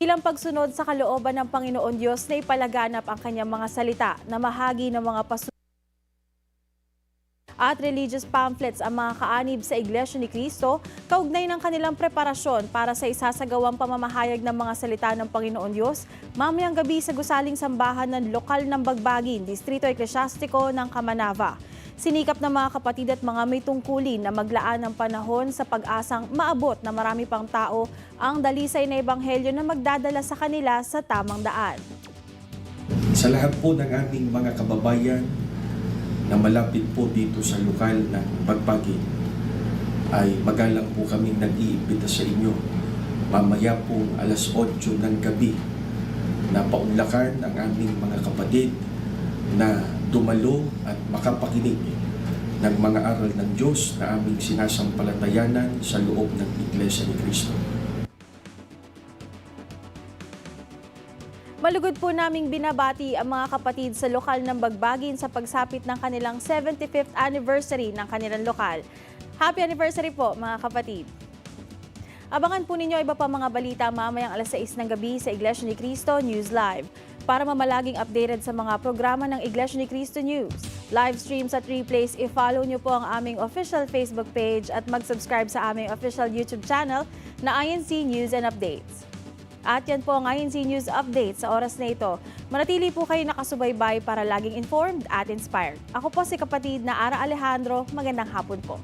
Ilang pagsunod sa kalooban ng Panginoon Diyos na ipalaganap ang kanyang mga salita na mahagi ng mga pasunod at religious pamphlets ang mga kaanib sa Iglesia ni Cristo kaugnay ng kanilang preparasyon para sa isasagawang pamamahayag ng mga salita ng Panginoon Diyos mamayang gabi sa gusaling sambahan ng lokal ng Bagbagin, Distrito Eklesyastiko ng Kamanava. Sinikap ng mga kapatid at mga may tungkulin na maglaan ng panahon sa pag-asang maabot na marami pang tao ang dalisay na ebanghelyo na magdadala sa kanila sa tamang daan. Sa lahat po ng aming mga kababayan na malapit po dito sa lokal ng Bagpagin, ay magalang po kaming nag-iimbita sa inyo. Mamaya po alas 8 ng gabi na paunlakan ang aming mga kapatid na dumalo at makapakinig ng mga aral ng Diyos na aming sinasampalatayanan sa loob ng Iglesia ni Cristo. Malugod po naming binabati ang mga kapatid sa lokal ng Bagbagin sa pagsapit ng kanilang 75th anniversary ng kanilang lokal. Happy anniversary po mga kapatid! Abangan po ninyo iba pa mga balita mamayang alas 6 ng gabi sa Iglesia ni Cristo News Live. Para mamalaging updated sa mga programa ng Iglesia ni Cristo News, live streams at replays, i-follow nyo po ang aming official Facebook page at mag-subscribe sa aming official YouTube channel na INC News and Updates. At yan po ang INC News Update sa oras na ito. Manatili po kayo nakasubaybay para laging informed at inspired. Ako po si kapatid na Ara Alejandro. Magandang hapon po.